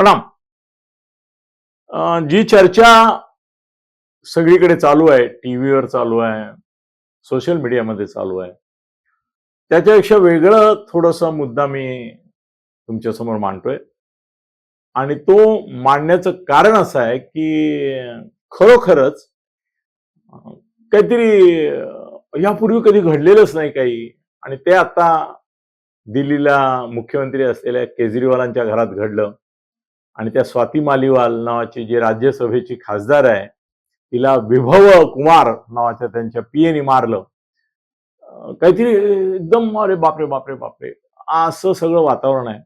प्रणाम. जी चर्चा सगळीकडे चालू आहे टीव्हीवर चालू आहे सोशल मीडियामध्ये चालू आहे त्याच्यापेक्षा वेगळं थोडासा मुद्दा मी तुमच्यासमोर मांडतोय. आणि तो मांडण्याचं कारण असं आहे की खरोखरच काहीतरी यापूर्वी कधी घडलेलंच नाही काही. आणि ते आता दिल्लीला मुख्यमंत्री असलेल्या केजरीवालांच्या घरात घडलं. आणि त्या स्वाती मालिवाल नावाची जी राज्यसभेची खासदार आहे तिला विभव कुमार नावाच्या त्यांच्या पीएनी मारलं. काहीतरी एकदम अरे बापरे बापरे बापरे असं सगळं वातावरण आहे.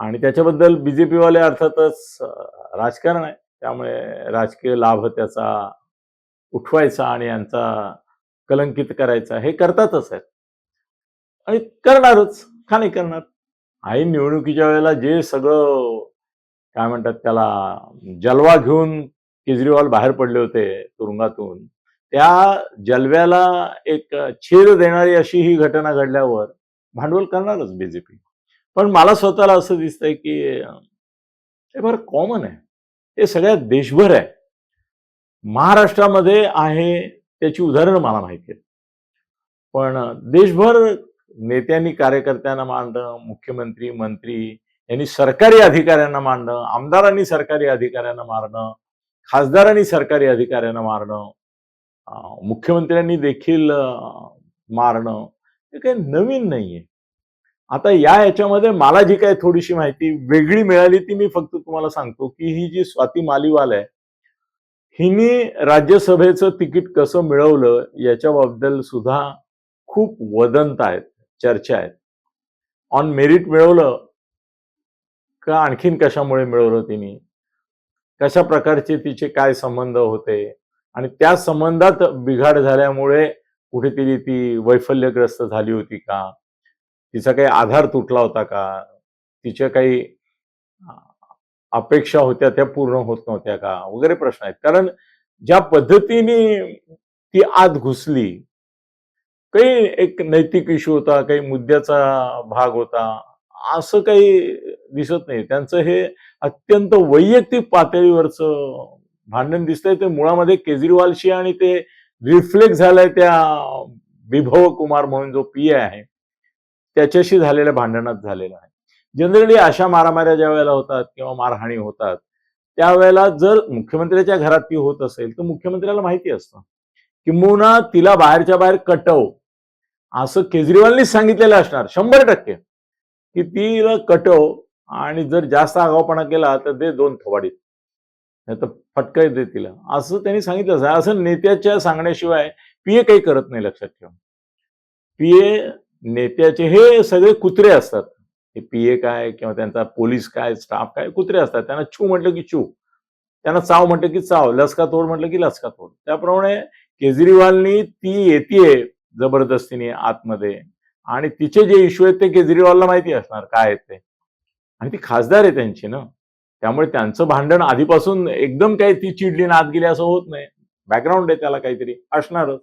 आणि त्याच्याबद्दल बीजेपीवाले अर्थातच राजकारण आहे. त्यामुळे राजकीय लाभ त्याचा उठवायचा आणि यांचा कलंकित करायचा हे करतातच आहेत. आणि करणारच का नाही करणार? आई निवडणुकीच्या वेळेला जे सगळं काय म्हणतात त्याला जलवा घेऊन केजरीवाल बाहेर पडले होते तुरुंगातून. त्या जलव्याला एक छेद देणारी अशी ही घटना घडल्यावर भांडवल करणारच बीजेपी पण मला स्वतःला असं दिसतंय की हे बरं कॉमन आहे. हे सगळ्यात देशभर आहे. महाराष्ट्रामध्ये आहे त्याची उदाहरणं मला माहिती आहेत. पण देशभर नेत्यांनी कार्यकर्त्यांना मानणं मुख्यमंत्री मंत्री यांनी सरकारी अधिकाऱ्यांना मारणं आमदारांनी सरकारी अधिकाऱ्यांना मारणं खासदारांनी सरकारी अधिकाऱ्यांना मारणं मुख्यमंत्र्यांनी देखील मारणं हे काही नवीन नाहीये. आता या याच्यामध्ये मला जी काही थोडीशी माहिती वेगळी मिळाली ती मी फक्त तुम्हाला सांगतो की ही जी स्वाती मालिवाल आहे हिने राज्यसभेचं तिकीट कसं मिळवलं याच्याबद्दल सुद्धा खूप वदंत आहेत चर्चा आहेत. ऑन मेरिट मिळवलं का आणखीन कशामुळे मिळवलं तिने? कशा प्रकारचे तिचे काय संबंध होते? आणि त्या संबंधात बिघाड झाल्यामुळे कुठेतरी ती वैफल्यग्रस्त झाली होती का? तिचा काही आधार तुटला होता का? तिच्या काही अपेक्षा होत्या त्या पूर्ण होत नव्हत्या का? वगैरे प्रश्न आहेत. कारण ज्या पद्धतीने ती आत घुसली काही एक नैतिक इश्यू होता काही मुद्द्याचा भाग होता. असं काही दिसत नाही. त्यांचं हे अत्यंत वैयक्तिक पातळीवरचं भांडण दिसतंय. ते मुळामध्ये केजरीवालशी आणि ते रिफ्लेक्ट झालंय त्या विभव कुमार म्हणून जो पी आहे. त्याच्याशी झालेल्या भांडणात झालेलं आहे. जनरली अशा मारामाऱ्या ज्या वेळेला होतात किंवा मारहाणी होतात त्यावेळेला जर मुख्यमंत्र्याच्या घरात ती होत असेल तर मुख्यमंत्र्याला माहिती असतं किंबहुना तिला बाहेरच्या बाहेर कटव. असं केजरीवालनीच सांगितलेलं असणार शंभर टक्के. की तिला कटव आणि जर जास्त आगावपणा केला तर दे दोन थवाडीत नाही तर फटकाय दे तिला. असं त्यांनी सांगितलं असं. असं नेत्याच्या सांगण्याशिवाय पीए काही करत नाही लक्षात ठेवा. पीए नेत्याचे हे सगळे कुत्रे असतात. हे पीए काय किंवा त्यांचा पोलीस काय स्टाफ काय कुत्रे असतात. त्यांना छू म्हटलं की छू त्यांना चाव म्हटलं की चाव. लसका तोड म्हटलं की लसका तोड. त्याप्रमाणे केजरीवालनी ती येते जबरदस्तीने आतमध्ये. आणि तिचे जे इश्यू आहेत ते केजरीवालला माहिती असणार काय आहेत ते. आणि ती खासदार आहे त्यांची ना. त्यामुळे त्यांचं भांडण आधीपासून एकदम काही ती चिडली ना आत गेली असं होत नाही. बॅकग्राऊंड आहे त्याला काहीतरी असणारच.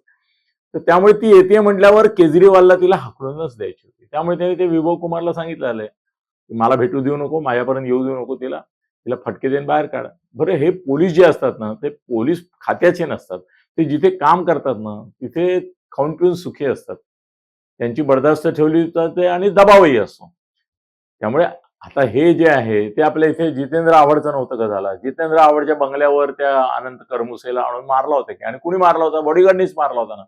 तर त्यामुळे ती येते म्हटल्यावर केजरीवालला तिला हाकलूनच द्यायची होती. त्यामुळे त्याने ते विभव कुमारला सांगितलं आलंय की मला भेटू देऊ नको माझ्यापर्यंत येऊ देऊ नको तिला. तिला फटके देऊन बाहेर काढा. बरं हे पोलीस जे असतात ना ते पोलीस खात्याचे नसतात. ते जिथे काम करतात ना तिथे खाऊन पिऊन सुखी असतात. त्यांची बर्दास्त ठेवली तर ते आणि दबावही असतो. त्यामुळे आता हे जे आहे ते आपल्या इथे जितेंद्र आवडचं नव्हतं का झाला? जितेंद्र आवडच्या बंगल्यावर त्या अनंत करमुसेला आणून मारला होता की? आणि कुणी मारला होता? बॉडीगार्डनीच मारला होता ना.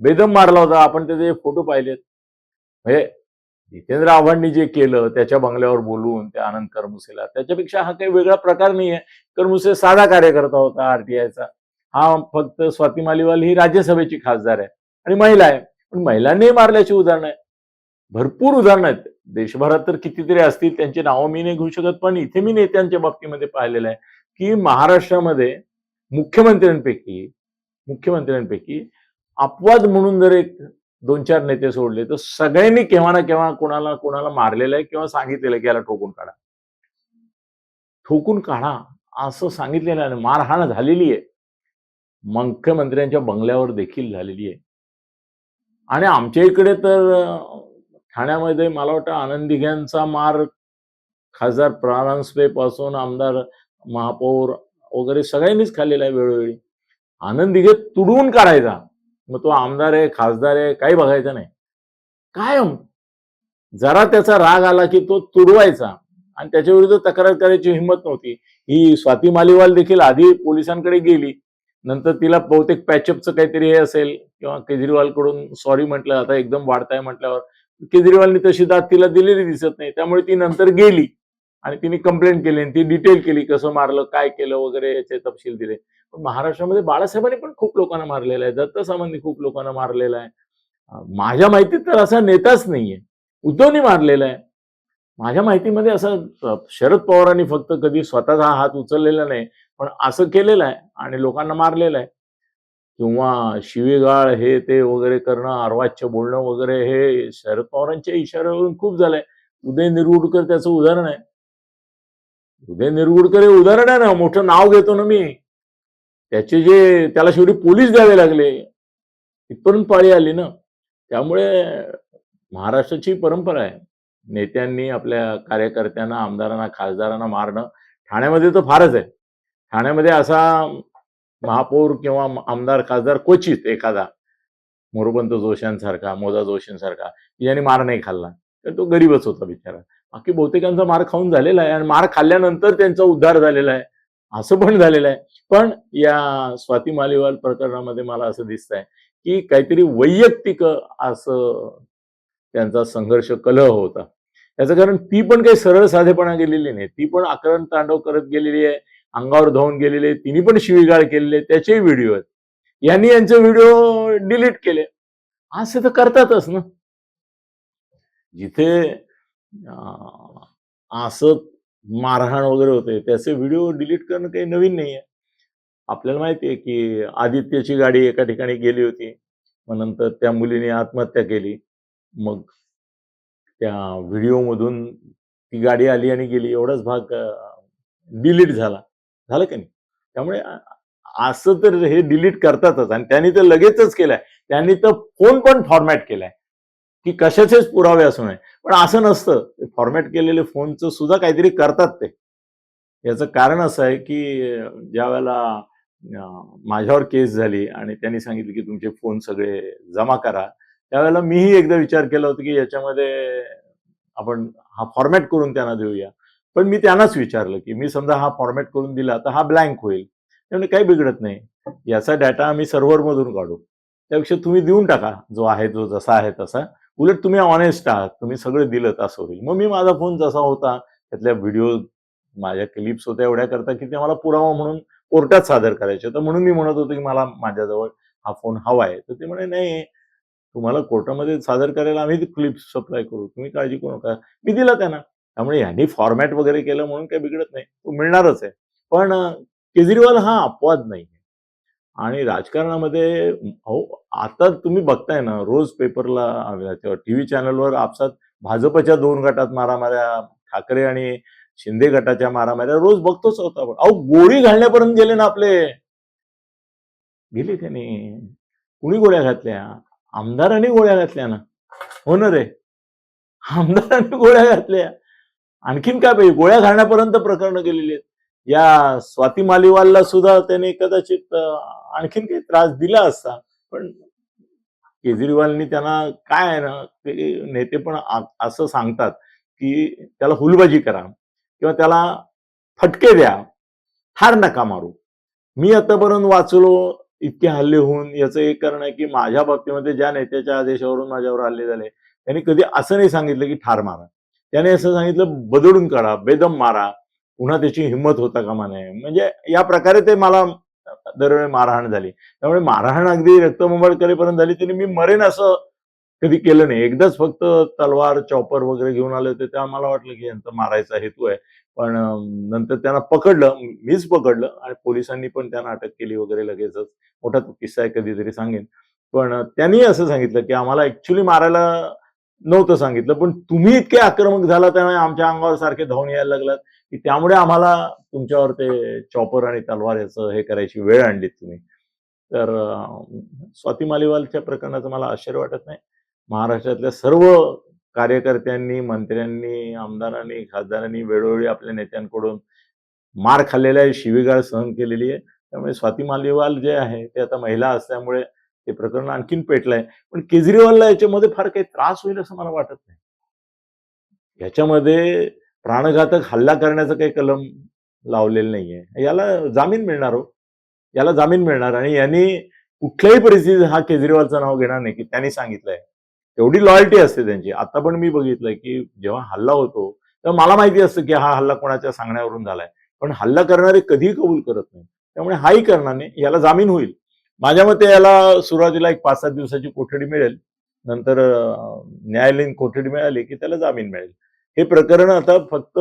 बेदम मारला होता. आपण त्याचे फोटो पाहिलेत. म्हणजे जितेंद्र आव्हाडनी जे केलं त्याच्या बंगल्यावर बोलून त्या आनंद करमुसेला त्याच्यापेक्षा हा काही वेगळा प्रकार नाही आहे करमुसे साधा कार्यकर्ता होता आरटीआयचा हा फक्त स्वाती मालिवाल ही राज्यसभेची खासदार आहे आणि महिला आहे. पण महिलांनी मारल्याची उदाहरणं आहे भरपूर उदाहरणं आहेत. देशभरात तर कितीतरी असतील त्यांची नावं मी नाही घेऊ शकत पण इथे मी नेत्यांच्या बाबतीमध्ये पाहिलेलं आहे की महाराष्ट्रामध्ये मुख्यमंत्र्यांपैकी मुख्यमंत्र्यांपैकी अपवाद म्हणून जर एक दोन चार नेते सोडले तर सगळ्यांनी केव्हा ना केव्हा कोणाला कोणाला मारलेलं आहे किंवा सांगितलेलं आहे की याला ठोकून काढा. ठोकून काढा असं सांगितलेलं आहे मारहाण झालेली आहे. मुख्यमंत्र्यांच्या बंगल्यावर देखील झालेली आहे. आणि आमच्या इकडे तर ठाण्यामध्ये मला वाटतं आनंदिघ्यांचा मार खासदार प्रारांसपे पासून आमदार महापौर वगैरे सगळ्यांनीच खाल्लेला आहे वेळोवेळी. आनंदिघे तुडवून काढायचा. मग तो आमदार आहे खासदार आहे काही बघायचं नाही. कायम जरा त्याचा राग आला की तो तुडवायचा. आणि त्याच्या विरुद्ध तक्रार करायची हिंमत नव्हती. ही स्वाती मालीवाल देखील आधी पोलिसांकडे गेली. नंतर तिला बहुतेक पॅचअपचं काहीतरी हे असेल किंवा केजरीवाल कडून सॉरी म्हटलं आता एकदम वाढताय म्हटल्यावर. केजरीवालनी तशी दाद तिला दिलेली दिसत नाही. त्यामुळे ती नंतर गेली आणि तिने कंप्लेंट केली आणि ती डिटेल केली कसं मारलं काय केलं वगैरे याचे तपशील दिले. पण महाराष्ट्रामध्ये बाळासाहेबांनी पण खूप लोकांना मारलेलं आहे. दत्तसामांनी खूप लोकांना मारलेलं आहे. माझ्या माहितीत तर असा नेताच नाहीये. उद्धवनी मारलेला आहे. माझ्या माहितीमध्ये असं शरद पवारांनी फक्त कधी स्वतःचा हात उचललेला नाही. पण असं केलेलं आहे आणि लोकांना मारलेलं आहे. किंवा शिवीगाळ हे ते वगैरे करणं अर्वाच्य बोलणं वगैरे हे शरद पवारांच्या इशाऱ्यावरून खूप झालंय. उदय निरगुडकर त्याचं उदाहरण आहे. उदय निरगुडकर हे उदाहरण आहे ना मोठं नाव घेतो ना मी. त्याचे जे त्याला शेवटी पोलीस द्यावे लागले. इथपर्यंत पाळी आली ना. त्यामुळे महाराष्ट्राची परंपरा आहे. नेत्यांनी आपल्या कार्यकर्त्यांना आमदारांना खासदारांना मारणं ठाण्यामध्ये तर फारच आहे. ठाण्यामध्ये असा महापौर किंवा आमदार खासदार क्वचित एखादा मोरोपंत जोशांसारखा मोजा जोशींसारखा याने मार नाही खाल्ला. तर तो गरीबच होता बिचारा. बाकी बहुतेकांचा मार खाऊन झालेला आहे आणि मार खाल्ल्यानंतर त्यांचा उद्धार झालेला आहे. असं पण झालेलं आहे. पण या स्वाती मालिवाल प्रकरणामध्ये मला असं दिसतंय की काहीतरी वैयक्तिक असं त्यांचा संघर्ष कलह होता. याचं कारण ती पण काही सरळ साधेपणा गेलेली नाही. ती पण आक्रमण तांडव करत गेलेली आहे. अंगावर धावून गेलेले तिने पण शिवीगाळ केलेले त्याचेही व्हिडिओ आहेत. यांनी यांचे व्हिडिओ डिलीट केले. असे तर करतातच ना. जिथे असं मारहाण वगैरे होते त्याचे व्हिडिओ डिलीट करणं काही नवीन नाहीये. आपल्याला माहिती आहे की आदित्यची गाडी एका ठिकाणी गेली होती मग नंतर त्या मुलीने आत्महत्या केली. मग त्या व्हिडिओमधून ती गाडी आली आणि गेली. एवढाच भाग डिलीट झाला. झालं का नाही? त्यामुळे असं तर हे डिलीट करतातच. आणि त्यांनी तर लगेचच केलंय. त्यांनी तर फोन पण फॉर्मॅट केलाय. की कशाचेच पुरावे असू नये. पण असं नसतं. फॉर्मॅट केलेले फोनचं सुद्धा काहीतरी करतात ते. याचं कारण असं आहे की ज्या वेळेला माझ्यावर केस झाली आणि त्यांनी सांगितलं की तुमचे फोन सगळे जमा करा त्यावेळेला मीही एकदा विचार केला होता की याच्यामध्ये आपण हा फॉर्मॅट करून त्यांना देऊया. पण मी त्यांनाच विचारलं की मी समजा हा फॉर्मॅट करून दिला तर हा ब्लँक होईल. त्यामुळे काही बिघडत नाही. याचा डाटा आम्ही सर्व्हरमधून काढू. त्यापेक्षा तुम्ही देऊन टाका. जो आहे जो जसा आहे तसा. उलट तुम्ही ऑनेस्ट आहात. तुम्ही सगळं दिलं असं होईल. मग मी माझा फोन जसा होता त्यातल्या व्हिडिओ माझ्या क्लिप्स होत्या एवढ्या करता की ते मला पुरावा म्हणून कोर्टात सादर करायचे. तर म्हणून मी म्हणत होतो की मला माझ्याजवळ हा फोन हवा आहे. तर ते म्हणे नाही. तुम्हाला कोर्टामध्ये सादर करायला आम्ही क्लिप्स सप्लाय करू. तुम्ही काळजी करू नका. मी दिला त्यांना. त्यामुळे यांनी फॉर्मॅट वगैरे केलं म्हणून काही बिघडत नाही. तो मिळणारच आहे. पण केजरीवाल हा अपवाद नाही आणि राजकारणामध्ये अहो आता तुम्ही बघताय ना रोज पेपरला टीव्ही चॅनलवर आपसात भाजपच्या दोन गटात मारामाऱ्या ठाकरे आणि शिंदे गटाच्या मारामाऱ्या रोज बघतोच होता आपण. अहो गोळी घालण्यापर्यंत गेले ना आपले. गेले त्याने कुणी गोळ्या घातल्या? आमदारांनी गोळ्या घातल्या ना. हो ना रे. आमदारांनी गोळ्या घातल्या. आणखीन काय पाहिजे? गोळ्या घालण्यापर्यंत प्रकरण गेलेली आहेत. या स्वाती मालिवालला सुद्धा त्याने कदाचित आणखीन काही त्रास दिला असता पण केजरीवालनी त्यांना काय आहे ना ते नेते पण असं सांगतात की त्याला हुलबाजी करा किंवा त्याला फटके द्या ठार नका मारू. मी आतापर्यंत वाचलो इतके हल्ले होऊन याचं एक कारण आहे की माझ्या बाबतीमध्ये ज्या नेत्याच्या आदेशावरून माझ्यावर हल्ले झाले त्यांनी कधी असं नाही सांगितलं की ठार मारा. त्याने असं सांगितलं बदडून काढा बेदम मारा पुन्हा त्याची हिंमत होता कामा नये. म्हणजे या प्रकारे ते मला दरवेळी मारहाण झाली. त्यामुळे मारहाण अगदी रक्तबंबाळ करेपर्यंत झाली. त्याने मी मरेन असं कधी केलं नाही. एकदाच फक्त तलवार चॉपर वगैरे घेऊन आले होते तेव्हा मला वाटलं की यांचा मारायचा हेतू आहे. पण नंतर त्यांना पकडलं. मीच पकडलं आणि पोलिसांनी पण त्यांना अटक केली वगैरे लगेचच. मोठा किस्सा आहे कधीतरी सांगेन. पण त्यांनी असं सांगितलं की आम्हाला ऍक्च्युली मारायला नव्हतं सांगितलं पण तुम्ही इतके आक्रमक झाला त्यामुळे आमच्या अंगावर सारखे धावून यायला लागलात की त्यामुळे आम्हाला तुमच्यावर ते चॉपर आणि तलवार याचं हे करायची वेळ आणलीत तुम्ही. तर स्वाती मालीवालच्या प्रकरणाचं मला आश्चर्य वाटत नाही. महाराष्ट्रातल्या सर्व कार्यकर्त्यांनी मंत्र्यांनी आमदारांनी खासदारांनी वेळोवेळी आपल्या नेत्यांकडून मार खाल्लेला आहे शिवीगाळ सहन केलेली आहे. त्यामुळे स्वाती मालिवाल जे आहे ते आता महिला असल्यामुळे ते प्रकरण आणखीन पेटलंय. पण केजरीवालला याच्यामध्ये फार काही त्रास होईल असं मला वाटत नाही. याच्यामध्ये प्राणघातक हल्ला करण्याचं काही कलम लावलेलं नाहीये. याला जामीन मिळणार हो. याला जामीन मिळणार. आणि यांनी कुठल्याही परिस्थितीत हा केजरीवालचं नाव घेणार नाही की त्यांनी सांगितलंय. एवढी लॉयल्टी असते त्यांची. आता पण मी बघितलंय की जेव्हा हल्ला होतो तेव्हा मला माहिती असतं की हा हल्ला कोणाच्या सांगण्यावरून झालाय. पण हल्ला करणारे कधीही कबूल करत नाही त्यामुळे हाही करणार नाही. याला जामीन होईल. माझ्या मते याला सुरुवातीला एक पाच सात दिवसाची कोठडी मिळेल. नंतर न्यायालयीन कोठडी मिळाली की त्याला जामीन मिळेल. हे प्रकरण आता फक्त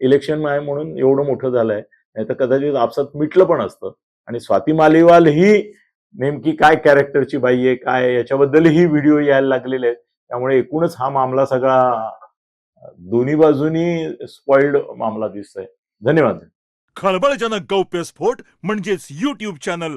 इलेक्शन आहे म्हणून एवढं मोठं झालंय. नाही तर कदाचित आपसात मिटलं पण असतं. आणि स्वाती मालिवाल ही नेमकी काय कॅरेक्टरची बाई आहे काय याच्याबद्दलही व्हिडिओ यायला लागलेले आहेत. त्यामुळे एकूणच हा मामला सगळा दोन्ही बाजूनी स्पॉइल्ड मामला दिसतोय. धन्यवाद. खळबळजनक गौप्यस्फोट म्हणजेच युट्यूब चॅनल